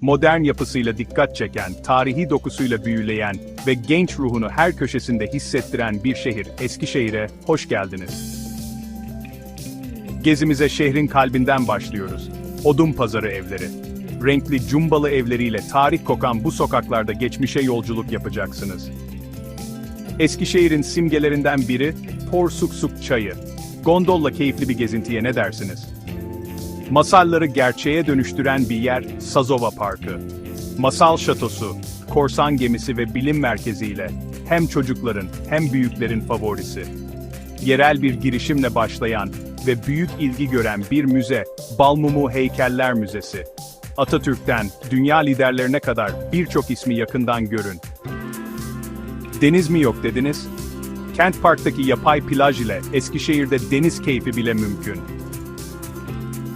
modern yapısıyla dikkat çeken, tarihi dokusuyla büyüleyen ve genç ruhunu her köşesinde hissettiren bir şehir Eskişehir'e hoş geldiniz. Gezimize şehrin kalbinden başlıyoruz. Odun pazarı evleri. Renkli cumbalı evleriyle tarih kokan bu sokaklarda geçmişe yolculuk yapacaksınız. Eskişehir'in simgelerinden biri Porsuksuk Çayı. Gondolla keyifli bir gezintiye ne dersiniz? Masalları gerçeğe dönüştüren bir yer Sazova Parkı. Masal şatosu, korsan gemisi ve bilim merkeziyle hem çocukların hem büyüklerin favorisi. Yerel bir girişimle başlayan ve büyük ilgi gören bir müze, Balmumu Heykeller Müzesi. Atatürk'ten dünya liderlerine kadar birçok ismi yakından görün. Deniz mi yok dediniz? Kent Park'taki yapay plaj ile Eskişehir'de deniz keyfi bile mümkün.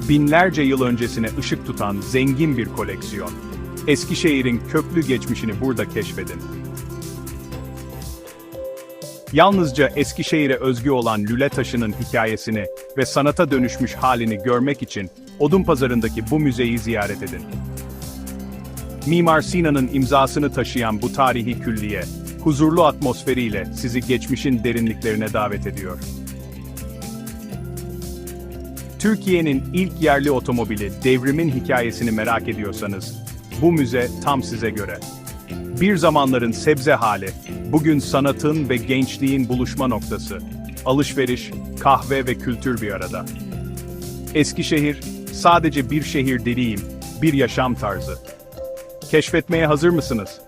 Binlerce yıl öncesine ışık tutan zengin bir koleksiyon. Eskişehir'in köklü geçmişini burada keşfedin. Yalnızca Eskişehir'e özgü olan lüle taşının hikayesini ve sanata dönüşmüş halini görmek için Odunpazarı'ndaki bu müzeyi ziyaret edin. Mimar Sinan'ın imzasını taşıyan bu tarihi külliye, huzurlu atmosferiyle sizi geçmişin derinliklerine davet ediyor. Türkiye'nin ilk yerli otomobili Devrim'in hikayesini merak ediyorsanız, bu müze tam size göre. Bir zamanların sebze hali, bugün sanatın ve gençliğin buluşma noktası. Alışveriş, kahve ve kültür bir arada. Eskişehir, sadece bir şehir değilim, bir yaşam tarzı. Keşfetmeye hazır mısınız?